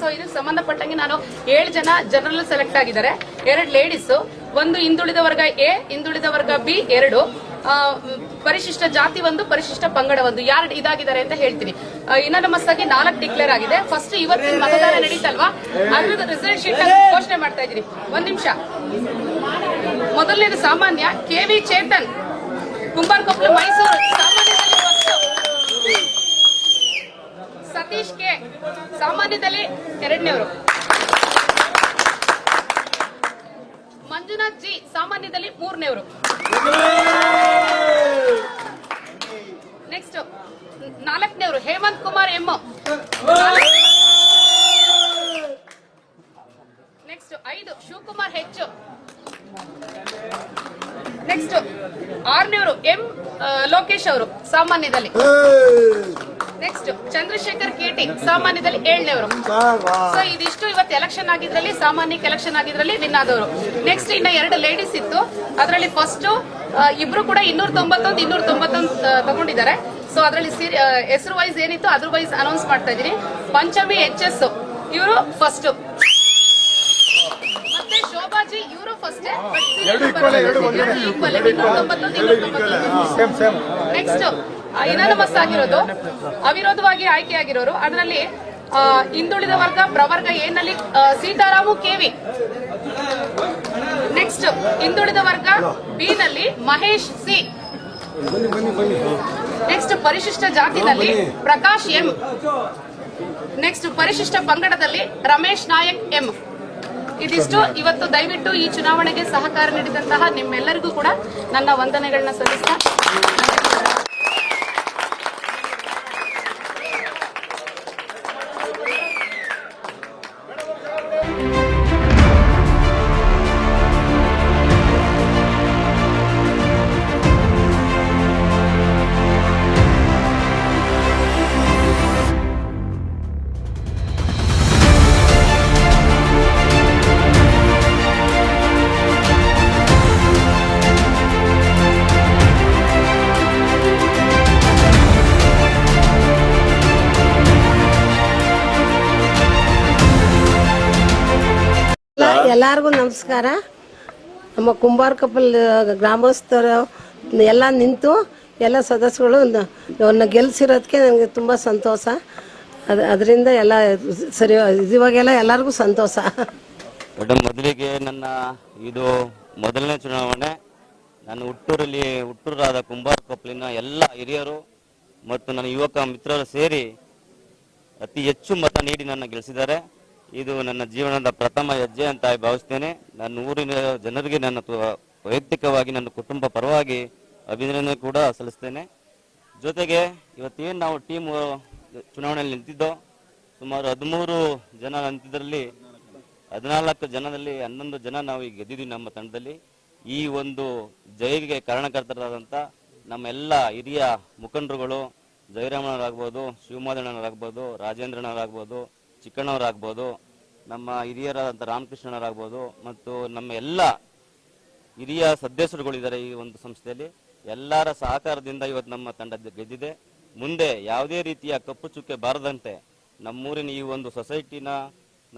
So ಇದಕ್ಕೆ ಸಂಬಂಧಪಟ್ಟಂಗೆ ನಾನು ಏಳು ಜನ ಜನರಲ್ ಸೆಲೆಕ್ಟ್ ಆಗಿದ್ದಾರೆ. ಎರಡು ಲೇಡೀಸ್ ಒಂದು ಹಿಂದುಳಿದ ವರ್ಗ ಎ, ಹಿಂದುಳಿದ ವರ್ಗ ಬಿ ಎರಡು. ಪರಿಶಿಷ್ಟ ಜಾತಿ ಒಂದು, ಪರಿಶಿಷ್ಟ ಪಂಗಡ ಒಂದು. ಯಾರು ಇದಾಗಿದ್ದಾರೆ ಅಂತ ಹೇಳ್ತೀನಿ. ಇನ್ನೊಂದು ಮಸ್ತಾಗಿ ನಾಲ್ಕು ಡಿಕ್ಲೇರ್ ಆಗಿದೆ. ಫಸ್ಟ್ ಇವತ್ತಿನ ಮತದಾನ ನಡೀತಲ್ವಾ? ಅದ್ರದ್ದು ರಿಸಲ್ಟ್ ಶೀಟ್ ಘೋಷಣೆ ಮಾಡ್ತಾ ಇದ್ದೀನಿ. ಒಂದ್ ನಿಮಿಷ. ಮೊದಲನೇದು ಸಾಮಾನ್ಯ, ಕೆ ವಿ ಚೇತನ್, ಕುಂಬಾರಕೊಪ್ಪಲು ಮೈಸೂರು ಸಾಮಾನ್ಯದಲ್ಲಿ first. ಸತೀಶ್ ಕೆ ಸಾಮಾನ್ಯದಲ್ಲಿ ಎರಡನೇವರು. ಮಂಜುನಾಥ್ ಜಿ ಸಾಮಾನ್ಯದಲ್ಲಿ ಮೂರನೇವರು. ನೆಕ್ಸ್ಟ್ ನಾಲ್ಕನೇವರು, ಹೇಮಂತ್ ಕುಮಾರ್ ಎಂ ನೆಕ್ಸ್ಟ್ ಐದು, ಶಿವಕುಮಾರ್ ಹೆಚ್ಚು. ನೆಕ್ಸ್ಟ್ ಆರನೇವರು, ಎಂ ಲೋಕೇಶ್ ಅವರು, ಸಾಮಾನ್ಯದಲ್ಲಿ. ನೆಕ್ಸ್ಟ್ ಚಂದ್ರಶೇಖರ್ ಕೇಟಿ ಸಾಮಾನ್ಯದಲ್ಲಿ ಏಳನೇವರು. ಸೊ ಇದಿಷ್ಟು ಇವತ್ತು ಎಲೆಕ್ಷನ್ ಆಗಿದ್ರಲ್ಲಿ ಸಾಮಾನ್ಯಕ್ಕೆ ಎಲೆಕ್ಷನ್ ಆಗಿದ್ರಲ್ಲಿ ವಿನ್ ಆದವರು. ನೆಕ್ಸ್ಟ್ ಇನ್ನ ಎರಡು ಲೇಡೀಸ್ ಇತ್ತು. ಅದರಲ್ಲಿ ಫಸ್ಟ್ ಇಬ್ರು ಕೂಡ ಇನ್ನೂರ ತೊಂಬತ್ತೊಂದು ಇನ್ನೂರ ತೊಂಬತ್ತೊಂದು ತಗೊಂಡಿದ್ದಾರೆ. ಸೊ ಅದರಲ್ಲಿ ಹೆಸರು ವೈಸ್ ಏನಿತ್ತು ಅದ್ರ ವೈಸ್ ಅನೌನ್ಸ್ ಮಾಡ್ತಾ ಇದೀನಿ ಪಂಚಮಿ ಎಚ್ ಎಸ್ ಇವರು ಫಸ್ಟ್ ಮತ್ತೆ ಶೋಭಾಜಿ ಇವರು ಫಸ್ಟ್ ನೆಕ್ಸ್ಟ್ ಇನಾನಮಸ್ ಆಗಿರೋದು? ಅವಿರೋಧವಾಗಿ ಆಯ್ಕೆಯಾಗಿರೋರು ಅದರಲ್ಲಿ ಹಿಂದುಳಿದ ವರ್ಗ, ಪ್ರವರ್ಗ ಏನಲ್ಲಿ ಸೀತಾರಾಮು ಕೆವಿ ನೆಕ್ಸ್ಟ್ ಹಿಂದುಳಿದ ವರ್ಗ ಬಿ ನಲ್ಲಿ ಮಹೇಶ್ ಸಿ. ನೆಕ್ಸ್ಟ್ ಪರಿಶಿಷ್ಟ ಜಾತಿನಲ್ಲಿ ಪ್ರಕಾಶ್ ಎಂ. ನೆಕ್ಸ್ಟ್ ಪರಿಶಿಷ್ಟ ಪಂಗಡದಲ್ಲಿ ರಮೇಶ್ ನಾಯಕ್ ಎಂ. ಇದಿಷ್ಟು ಇವತ್ತು ದಯವಿಟ್ಟು ಈ ಚುನಾವಣೆಗೆ ಸಹಕಾರ ನೀಡಿದಂತಹ ನಿಮ್ಮೆಲ್ಲರಿಗೂ ಕೂಡ ನನ್ನ ವಂದನೆಗಳನ್ನ ಸಲ್ಲಿಸ್ತಾ ಎಲ್ಲರಿಗೂ ನಮಸ್ಕಾರ. ನಮ್ಮ ಕುಂಬಾರ ಕಪಲ್ ಗ್ರಾಮಸ್ಥರು, ಎಲ್ಲ ನಿಂತು ಎಲ್ಲ ಸದಸ್ಯಗಳು ಅವನ್ನ ಗೆಲ್ಸಿರೋದಕ್ಕೆ ನನಗೆ ತುಂಬ ಸಂತೋಷ. ಅದು, ಅದರಿಂದ ಎಲ್ಲ ಸರಿ, ಇವಾಗೆಲ್ಲ ಎಲ್ಲರಿಗೂ ಸಂತೋಷ. ಮೇಡಮ್ ಮೊದಲಿಗೆ ನನ್ನ ಇದು ಮೊದಲನೇ ಚುನಾವಣೆ. ನಾನು ಹುಟ್ಟೂರಲ್ಲಿ ಹುಟ್ಟೂರಾದ ಕುಂಬಾರ ಕೊಪ್ಪಲಿನ ಎಲ್ಲ ಹಿರಿಯರು ಮತ್ತು ನನ್ನ ಯುವಕ ಮಿತ್ರರು ಸೇರಿ ಅತಿ ಹೆಚ್ಚು ಮತ ನೀಡಿ ನನ್ನ ಗೆಲ್ಲಿಸಿದ್ದಾರೆ ಇದು ನನ್ನ ಜೀವನದ ಪ್ರಥಮ ಹೆಜ್ಜೆ ಅಂತ ಭಾವಿಸ್ತೇನೆ. ನನ್ನ ಊರಿನ ಜನರಿಗೆ ನನ್ನ ವೈಯಕ್ತಿಕವಾಗಿ ನನ್ನ ಕುಟುಂಬ ಪರವಾಗಿ ಅಭಿನಂದನೆ ಕೂಡ ಸಲ್ಲಿಸ್ತೇನೆ. ಜೊತೆಗೆ ಇವತ್ತೇನು ನಾವು ಟೀಮ್ ಚುನಾವಣೆಯಲ್ಲಿ ನಿಂತಿದ್ದೋ, ಸುಮಾರು ಹದಿಮೂರು ಜನ ನಿಂತಿದ್ದರಲ್ಲಿ, ಹದಿನಾಲ್ಕು ಜನದಲ್ಲಿ ಹನ್ನೊಂದು ಜನ ನಾವು ಈಗ ಗೆದ್ದಿದ್ದೀವಿ ನಮ್ಮ ತಂಡದಲ್ಲಿ. ಈ ಒಂದು ಜೈವಿಗೆ ಕಾರಣಕರ್ತರಾದಂಥ ನಮ್ಮ ಎಲ್ಲ ಹಿರಿಯ ಮುಖಂಡರುಗಳು ಜಯರಾಮಣ್ಣರಾಗ್ಬೋದು ಶಿವಮಾದಣ್ಣವರಾಗ್ಬೋದು ರಾಜೇಂದ್ರಣ್ಣರಾಗ್ಬೋದು ಚಿಕ್ಕಣ್ಣವರಾಗ್ಬೋದು, ನಮ್ಮ ಹಿರಿಯರಾದಂಥ ರಾಮಕೃಷ್ಣರಾಗ್ಬೋದು ಮತ್ತು ನಮ್ಮ ಎಲ್ಲ ಹಿರಿಯ ಸದಸ್ಯರುಗಳಿದ್ದಾರೆ ಈ ಒಂದು ಸಂಸ್ಥೆಯಲ್ಲಿ. ಎಲ್ಲರ ಸಹಕಾರದಿಂದ ಇವತ್ತು ನಮ್ಮ ತಂಡ ಗೆದ್ದಿದೆ. ಮುಂದೆ ಯಾವುದೇ ರೀತಿಯ ಕಪ್ಪು ಚುಕ್ಕೆ ಬಾರದಂತೆ ನಮ್ಮೂರಿನ ಈ ಒಂದು ಸೊಸೈಟಿನ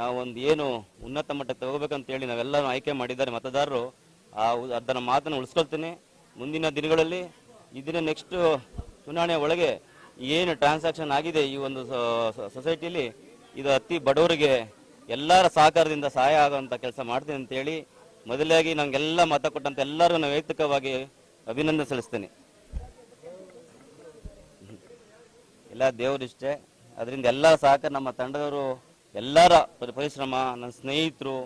ನಾವೊಂದು ಏನು ಉನ್ನತ ಮಟ್ಟಕ್ಕೆ ತಗೋಬೇಕಂತ ಹೇಳಿ ನಾವೆಲ್ಲರೂ ಆಯ್ಕೆ ಮಾಡಿದ್ದಾರೆ ಮತದಾರರು. ಆ ಅದರ ಮಾತನ್ನು ಉಳಿಸ್ಕೊಳ್ತೀನಿ. ಮುಂದಿನ ದಿನಗಳಲ್ಲಿ ಇದನ್ನ ನೆಕ್ಸ್ಟ್ ಚುನಾವಣೆ ಒಳಗೆ ಏನು ಟ್ರಾನ್ಸಾಕ್ಷನ್ ಆಗಿದೆ ಈ ಒಂದು ಸೊಸೈಟಿಲಿ ಇದು ಅತಿ ಬಡವರಿಗೆ ಎಲ್ಲರ ಸಹಕಾರದಿಂದ ಸಹಾಯ ಆಗುವಂತ ಕೆಲಸ ಮಾಡ್ತೀನಿ ಅಂತ ಹೇಳಿ ಮೊದಲಾಗಿ ನಂಗೆಲ್ಲ ಮತ ಕೊಟ್ಟಂತ ಎಲ್ಲರೂ ನಾನು ವೈಯಕ್ತಿಕವಾಗಿ ಅಭಿನಂದನೆ ಸಲ್ಲಿಸ್ತೇನೆ. ಎಲ್ಲ ದೇವರಿಷ್ಟೇ ಅದರಿಂದ ಎಲ್ಲ ಸಹಕಾರ ನಮ್ಮ ತಂಡದವರು ಎಲ್ಲರ ಪರಿ- ಪರಿಶ್ರಮ, ನನ್ನ ಸ್ನೇಹಿತರು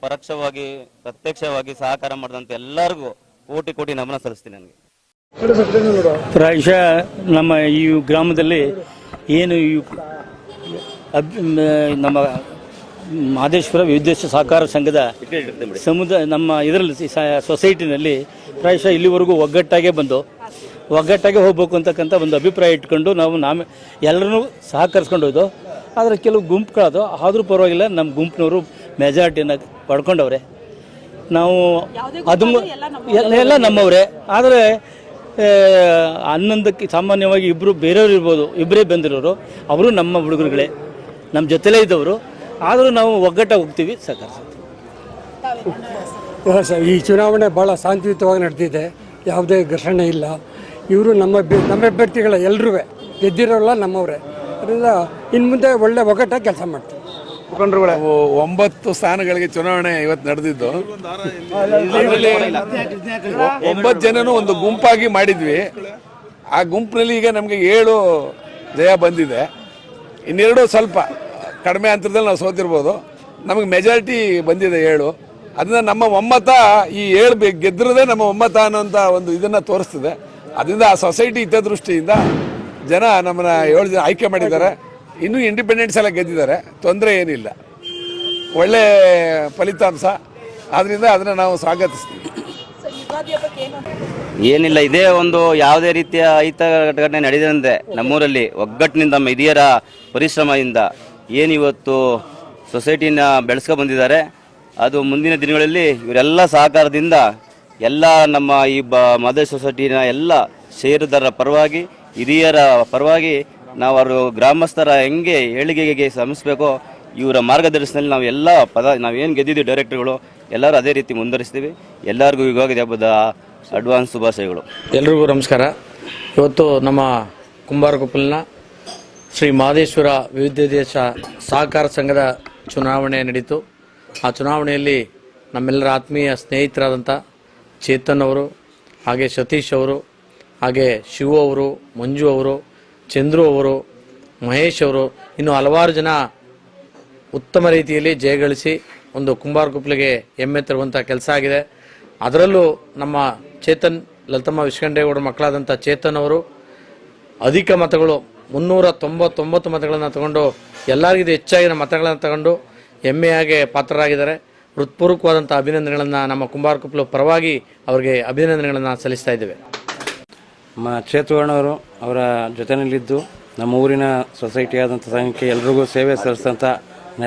ಪರೋಕ್ಷವಾಗಿ, ಪ್ರತ್ಯಕ್ಷವಾಗಿ ಸಹಕಾರ ಮಾಡಿದಂತ ಎಲ್ಲರಿಗೂ ಕೋಟಿ ಕೋಟಿ ನಮನ ಸಲ್ಲಿಸ್ತೀನಿ ನನಗೆ. ಪ್ರಾಯಶಃ ನಮ್ಮ ಈ ಗ್ರಾಮದಲ್ಲಿ ಏನು ಈ ಅಬ್- ನಮ್ಮ ಮಹದೇಶ್ವರ ವಿದ್ಯುತ್ ಸಹಕಾರ ಸಂಘದ ಸಮುದಾಯ ನಮ್ಮ ಇದರಲ್ಲಿ ಸೊಸೈಟಿನಲ್ಲಿ ಪ್ರಾಯಶಃ ಇಲ್ಲಿವರೆಗೂ ಒಗ್ಗಟ್ಟಾಗೆ ಬಂದು ಒಗ್ಗಟ್ಟಾಗೆ ಹೋಗ್ಬೇಕು ಅಂತಕ್ಕಂಥ ಒಂದು ಅಭಿಪ್ರಾಯ ಇಟ್ಕೊಂಡು ನಾವು ನಾಮೆ ಎಲ್ಲರನ್ನೂ ಸಹಕರಿಸ್ಕೊಂಡು ಹೋಯ್ದು ಆದರೆ ಕೆಲವು ಗುಂಪುಗಳಾದವು ಆದರೂ ಪರವಾಗಿಲ್ಲ ನಮ್ಮ ಗುಂಪಿನವರು ಮೆಜಾರಿಟಿನ ಪಡ್ಕೊಂಡವ್ರೆ. ನಾವು ಅದು ಎಲ್ಲ ನಮ್ಮವರೇ. ಆದರೆ ಹನ್ನೊಂದಕ್ಕೆ ಸಾಮಾನ್ಯವಾಗಿ ಇಬ್ಬರು ಬೇರೆಯವ್ರು ಇರ್ಬೋದು ಇಬ್ಬರೇ ಬಂದಿರೋರು ಅವರು ನಮ್ಮ ಹುಡುಗರುಗಳೇ. ನಮ್ಮ ಜೊತೆಲೇ ಇದ್ದವರು. ಆದರೂ ನಾವು ಒಗ್ಗಟ್ಟಾಗಿ ಹೋಗ್ತೀವಿ ಸಹಕರಿಸ್ತೀವಿ ಇಲ್ಲ ಸರ್ ಈ ಚುನಾವಣೆ ಭಾಳ ಶಾಂತಿಯುತವಾಗಿ ನಡೆದಿದೆ. ಯಾವುದೇ ಘರ್ಷಣೆ ಇಲ್ಲ. ಇವರು ನಮ್ಮ ನಮ್ಮ ಅಭ್ಯರ್ಥಿಗಳ ಎಲ್ಲರೂ ಗೆದ್ದಿರೋಲ್ಲ ನಮ್ಮವರೇ. ಅದರಿಂದ ಇನ್ನು ಮುಂದೆ ಒಳ್ಳೆ ಒಗ್ಗಟ್ಟಾಗಿ ಕೆಲಸ ಮಾಡ್ತೀವಿ. ಒಂಬತ್ತು ಸ್ಥಾನಗಳಿಗೆ ಚುನಾವಣೆ ಇವತ್ತು ನಡೆದಿದ್ದು. ಒಂಬತ್ತು ಜನನು ಒಂದು ಗುಂಪಾಗಿ ಮಾಡಿದ್ವಿ. ಆ ಗುಂಪಿನಲ್ಲಿ ಈಗ ನಮಗೆ ಏಳು ಜಯ ಬಂದಿದೆ. ಇನ್ನೆರಡು ಸ್ವಲ್ಪ ಕಡಿಮೆ ಅಂತರದಲ್ಲಿ ನಾವು ಸೋತಿರ್ಬೋದು. ನಮಗೆ ಮೆಜಾರಿಟಿ ಬಂದಿದೆ ಏಳು. ಅದರಿಂದ ನಮ್ಮ ಒಮ್ಮತ ಈ ಏಳು ಗೆದ್ದಿರೋದೇ ನಮ್ಮ ಒಮ್ಮತ ಅನ್ನೋಂಥ ಒಂದು ಇದನ್ನು ತೋರಿಸ್ತಿದೆ. ಅದರಿಂದ ಆ ಸೊಸೈಟಿ ಹಿತದೃಷ್ಟಿಯಿಂದ ಜನ ನಮ್ಮನ್ನ ಏಳು ಜನ ಆಯ್ಕೆ ಮಾಡಿದ್ದಾರೆ. ಇನ್ನೂ ಇಂಡಿಪೆಂಡೆನ್ಸ್ ಎಲ್ಲ ಗೆದ್ದಿದ್ದಾರೆ. ತೊಂದರೆ ಏನಿಲ್ಲ. ಒಳ್ಳೆ ಫಲಿತಾಂಶ. ಆದ್ದರಿಂದ ಅದನ್ನು ನಾವು ಸ್ವಾಗತಿಸ್ತೀವಿ. ಏನಿಲ್ಲ, ಇದೇ ಒಂದು ಯಾವುದೇ ರೀತಿಯ ಐತ ಘಟನೆ ನಡೆದಂತೆ ನಮ್ಮೂರಲ್ಲಿ, ಒಗ್ಗಟ್ಟಿನಿಂದ ಹಿರಿಯರ ಪರಿಶ್ರಮದಿಂದ ಏನಿವತ್ತು ಸೊಸೈಟಿನ ಬೆಳೆಸ್ಕೊ ಬಂದಿದ್ದಾರೆ. ಅದು ಮುಂದಿನ ದಿನಗಳಲ್ಲಿ ಇವರೆಲ್ಲ ಸಹಕಾರದಿಂದ ಎಲ್ಲ ನಮ್ಮ ಈ ಬ ಮದರ್ ಸೊಸೈಟಿನ ಎಲ್ಲ ಷೇರುದಾರರ ಪರವಾಗಿ, ಹಿರಿಯರ ಪರವಾಗಿ ನಾವು ಅವರು ಗ್ರಾಮಸ್ಥರ ಹೆಂಗೆ ಏಳಿಗೆಗೆ ಶ್ರಮಿಸಬೇಕೋ ಇವರ ಮಾರ್ಗದರ್ಶನದಲ್ಲಿ ನಾವು ಎಲ್ಲ ಪದ, ನಾವೇನು ಗೆದ್ದಿದ್ದೀವಿ ಡೈರೆಕ್ಟರ್ಗಳು ಎಲ್ಲರೂ ಅದೇ ರೀತಿ ಮುಂದುವರಿಸ್ತೀವಿ ಎಲ್ಲರಿಗೂ ಯುಗಾದಿ ಹಬ್ಬದ ಅಡ್ವಾನ್ಸ್ ಶುಭಾಶಯಗಳು. ಎಲ್ರಿಗೂ ನಮಸ್ಕಾರ. ಇವತ್ತು ನಮ್ಮ ಕುಂಬಾರಕೊಪ್ಪಲಿನ ಶ್ರೀ ಮಹದೇಶ್ವರ ವಿವಿಧ ದೇಶ ಸಹಕಾರ ಸಂಘದ ಚುನಾವಣೆ ನಡೀತು. ಆ ಚುನಾವಣೆಯಲ್ಲಿ ನಮ್ಮೆಲ್ಲರ ಆತ್ಮೀಯ ಸ್ನೇಹಿತರಾದಂಥ ಚೇತನ್ ಅವರು, ಹಾಗೆ ಸತೀಶ್ ಅವರು, ಹಾಗೆ ಶಿವ ಅವರು, ಮಂಜು ಅವರು, ಚಂದ್ರು ಅವರು, ಮಹೇಶ್ ಅವರು ಇನ್ನು ಹಲವಾರು ಜನ ಉತ್ತಮ ರೀತಿಯಲ್ಲಿ ಜಯಗಳಿಸಿ ಒಂದು ಕುಂಬಾರ ಗುಪ್ಲಿಗೆ ಹೆಮ್ಮೆ ತರುವಂಥ ಕೆಲಸ ಆಗಿದೆ. ಅದರಲ್ಲೂ ನಮ್ಮ ಚೇತನ್ ಲಲಿತಮ್ಮ ವಿಶ್ಕಂಡೇಗೌಡ ಮಕ್ಕಳಾದಂಥ ಚೇತನ್ ಅವರು ಅಧಿಕ ಮತಗಳು ಮುನ್ನೂರ ತೊಂಬತ್ತೊಂಬತ್ತು ಮತಗಳನ್ನು ತಗೊಂಡು ಎಲ್ಲರಿಗಿಂತ ಹೆಚ್ಚಾಗಿನ ಮತಗಳನ್ನು ತಗೊಂಡು ಹೆಮ್ಮೆಯಾಗೆ ಪಾತ್ರರಾಗಿದ್ದಾರೆ. ಹೃತ್ಪೂರ್ವಕವಾದಂಥ ಅಭಿನಂದನೆಗಳನ್ನು ನಮ್ಮ ಕುಂಬಾರಕೊಪ್ಪಲು ಪರವಾಗಿ ಅವರಿಗೆ ಅಭಿನಂದನೆಗಳನ್ನು ಸಲ್ಲಿಸ್ತಾ ಇದ್ದೇವೆ. ನಮ್ಮ ಚೇತುವಣ್ಣವರು ಅವರ ಜೊತೆಯಲ್ಲಿದ್ದು ನಮ್ಮ ಊರಿನ ಸೊಸೈಟಿಯಾದಂಥ ಸಂಘಕ್ಕೆ ಎಲ್ರಿಗೂ ಸೇವೆ ಸಲ್ಲಿಸಿದಂಥ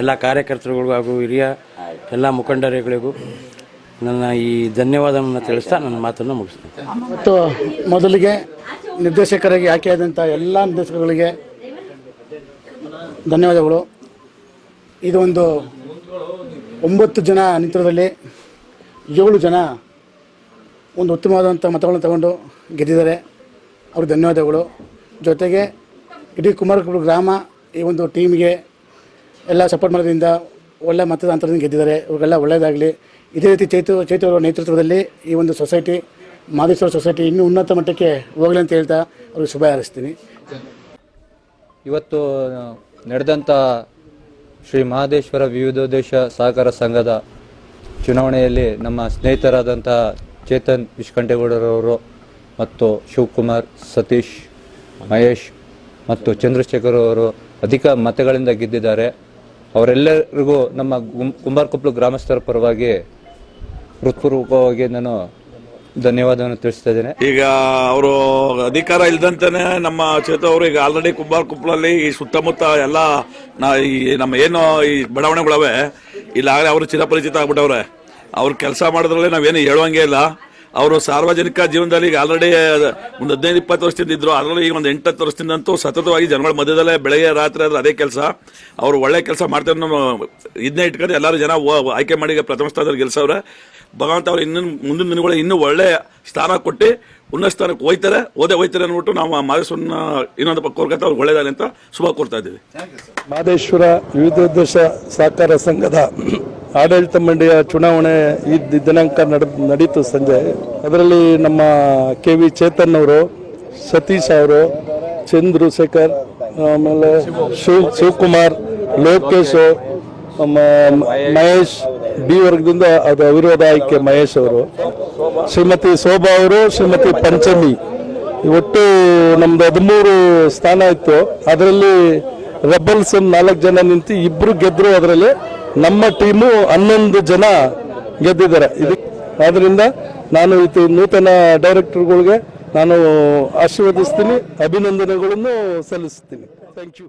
ಎಲ್ಲ ಕಾರ್ಯಕರ್ತರುಗಳಿಗೂ ಹಾಗೂ ಹಿರಿಯ ಎಲ್ಲ ಮುಖಂಡರುಗಳಿಗೂ ನನ್ನ ಈ ಧನ್ಯವಾದವನ್ನು ತಿಳಿಸ್ತಾ ನನ್ನ ಮಾತನ್ನು ಮುಗಿಸ್ತೀನಿ. ಮತ್ತು ಮೊದಲಿಗೆ ನಿರ್ದೇಶಕರಾಗಿ ಆಯ್ಕೆಯಾದಂಥ ಎಲ್ಲ ನಿರ್ದೇಶಕಗಳಿಗೆ ಧನ್ಯವಾದಗಳು. ಇದು ಒಂದು ಒಂಬತ್ತು ಜನ ನಿಂತರದಲ್ಲಿ ಏಳು ಜನ ಒಂದು ಉತ್ತಮವಾದಂಥ ಮತಗಳನ್ನು ತಗೊಂಡು ಗೆದ್ದಿದ್ದಾರೆ. ಅವ್ರಿಗೆ ಧನ್ಯವಾದಗಳು. ಜೊತೆಗೆ ಇಡೀ ಕುಮಾರಕುಪ್ಪು ಗ್ರಾಮ ಈ ಒಂದು ಟೀಮ್ಗೆ ಎಲ್ಲ ಸಪೋರ್ಟ್ ಮಾಡೋದ್ರಿಂದ ಒಳ್ಳೆ ಮತದ ಅಂತರದಿಂದ ಗೆದ್ದಿದ್ದಾರೆ. ಇವರೆಲ್ಲ ಒಳ್ಳೆಯದಾಗಲಿ ಇದೇ ರೀತಿ ಚೈತು ಚೈತು ನೇತೃತ್ವದಲ್ಲಿ ಈ ಒಂದು ಸೊಸೈಟಿ ಮಾದೇಶ್ವರ ಸೊಸೈಟಿ ಇನ್ನೂ ಉನ್ನತ ಮಟ್ಟಕ್ಕೆ ಹೋಗಲಿ ಅಂತ ಹೇಳ್ತಾ ಅವ್ರಿಗೆ ಶುಭ ಹಾರೈಸ್ತೀನಿ. ಇವತ್ತು ನಡೆದಂಥ ಶ್ರೀ ಮಹದೇಶ್ವರ ವಿವಿಧೋದ್ದೇಶ ಸಹಕಾರ ಸಂಘದ ಚುನಾವಣೆಯಲ್ಲಿ ನಮ್ಮ ಸ್ನೇಹಿತರಾದಂಥ ಚೇತನ್ ವಿಶ್ಕಂಠೇಗೌಡರವರು ಮತ್ತು ಶಿವಕುಮಾರ್, ಸತೀಶ್, ಮಹೇಶ್ ಮತ್ತು ಚಂದ್ರಶೇಖರ್ ಅವರು ಅಧಿಕ ಮತಗಳಿಂದ ಗೆದ್ದಿದ್ದಾರೆ. ಅವರೆಲ್ಲರಿಗೂ ನಮ್ಮ ಕುಂಬಾರಕೊಪ್ಪಲು ಗ್ರಾಮಸ್ಥರ ಪರವಾಗಿ ಹೃತ್ಪೂರ್ವಕವಾಗಿ ನಾನು ಧನ್ಯವಾದವನ್ನು ತಿಳಿಸ್ತಾ ಇದ್ದೇನೆ. ಈಗ ಅವರು ಅಧಿಕಾರ ಇಲ್ದಂತಾನೆ ನಮ್ಮ ಚೇತ ಅವರು ಈಗ ಆಲ್ರೆಡಿ ಕುಂಬಾರ ಕುಪ್ಪಳಲ್ಲಿ ಈ ಸುತ್ತಮುತ್ತ ಎಲ್ಲ ಈ ನಮ್ಮ ಏನು ಈ ಬಡಾವಣೆಗಳವೆ. ಇಲ್ಲಾಗಲೇ ಅವರು ಚಿರಪರಿಚಿತ ಆಗ್ಬಿಟ್ಟವ್ರೆ. ಅವ್ರು ಕೆಲಸ ಮಾಡೋದ್ರಲ್ಲಿ ನಾವೇನು ಹೇಳುವಂಗೆ ಇಲ್ಲ. ಅವರು ಸಾರ್ವಜನಿಕ ಜೀವನದಲ್ಲಿ ಈಗ ಆಲ್ರೆಡಿ ಒಂದು ಹದಿನೈದು, ಇಪ್ಪತ್ತು ವರ್ಷದಿಂದ ಇದ್ರು. ಅದರಲ್ಲಿ ಈಗ ಒಂದು ಎಂಟತ್ತು ವರ್ಷದಿಂದಂತೂ ಸತತವಾಗಿ ಜನಗಳ ಮಧ್ಯದಲ್ಲೇ ಬೆಳಗ್ಗೆ ರಾತ್ರಿ ಆದ್ರೆ ಅದೇ ಕೆಲಸ. ಅವರು ಒಳ್ಳೆ ಕೆಲಸ ಮಾಡ್ತಾರೆ ನಮ್ಮ ಇದನ್ನೇ ಇಟ್ಕೊಂಡು ಎಲ್ಲರೂ ಜನ ಆಯ್ಕೆ ಮಾಡಿ ಪ್ರಥಮ ಸ್ಥಾನದಲ್ಲಿ ಗೆಲ್ಸವ್ರೆ. ಭಗವಂತ ಅವ್ರು ಇನ್ನೂ ಮುಂದಿನ ದಿನಗಳು ಇನ್ನೂ ಒಳ್ಳೆ ಸ್ಥಾನ ಕೊಟ್ಟು ಉನ್ನತ ಸ್ಥಾನಕ್ಕೆ ಹೋಯ್ತಾರೆ ಓದೇ ಹೋಯ್ತಾರೆ ಅಂದ್ಬಿಟ್ಟು ನಾವು ಮಾದೇಶ್ವರನ ಇನ್ನೊಂದು ಪಕ್ಕ ಹೋಗುತ್ತೆ ಅವ್ರಿಗೆ ಒಳ್ಳೇದಾಗಲಿ ಅಂತ ಶುಭ ಕೋರ್ತಾ ಇದ್ದೀವಿ. ವಿವಿಧ ವಿವಿಧೋದ್ದೇಶ ಸಹಕಾರ ಸಂಘದ ಆಡಳಿತ ಮಂಡಳಿಯ ಚುನಾವಣೆ ಈ ದಿನಾಂಕ ನಡ ನಡೀತು ಸಂಜೆ. ಅದರಲ್ಲಿ ನಮ್ಮ ಕೆ ವಿ ಚೇತನ್ ಅವರು ಸತೀಶ್ ಅವರು ಚಂದ್ರಶೇಖರ್ ಆಮೇಲೆ ಶಿವ್ ಶಿವಕುಮಾರ್ ಲೋಕೇಶ್ ಮ- ಮಹೇಶ್ ಬಿ ವರ್ಗದಿಂದ ಅದು ಅವಿರೋಧ ಆಯ್ಕೆ ಮಹೇಶ್ ಅವರು. ಶ್ರೀಮತಿ ಶೋಭಾ ಅವರು, ಶ್ರೀಮತಿ ಪಂಚಮಿ. ಒಟ್ಟು ನಮ್ದು ಹದಿಮೂರು ಸ್ಥಾನ ಇತ್ತು. ಅದರಲ್ಲಿ ರೆಬಲ್ಸ್ ನಾಲ್ಕು ಜನ ನಿಂತು ಇಬ್ರು ಗೆದ್ರು ಅದರಲ್ಲಿ. ನಮ್ಮ ಟೀಮು ಹನ್ನೊಂದು ಜನ ಗೆದ್ದಿದ್ದಾರೆ. ಇದು ಆದ್ರಿಂದ ನಾನು ಇದು ನೂತನ ಡೈರೆಕ್ಟರ್ಗಳಿಗೆ ನಾನು ಆಶೀರ್ವದಿಸ್ತೀನಿ, ಅಭಿನಂದನೆಗಳನ್ನು ಸಲ್ಲಿಸ್ತೀನಿ. Thank you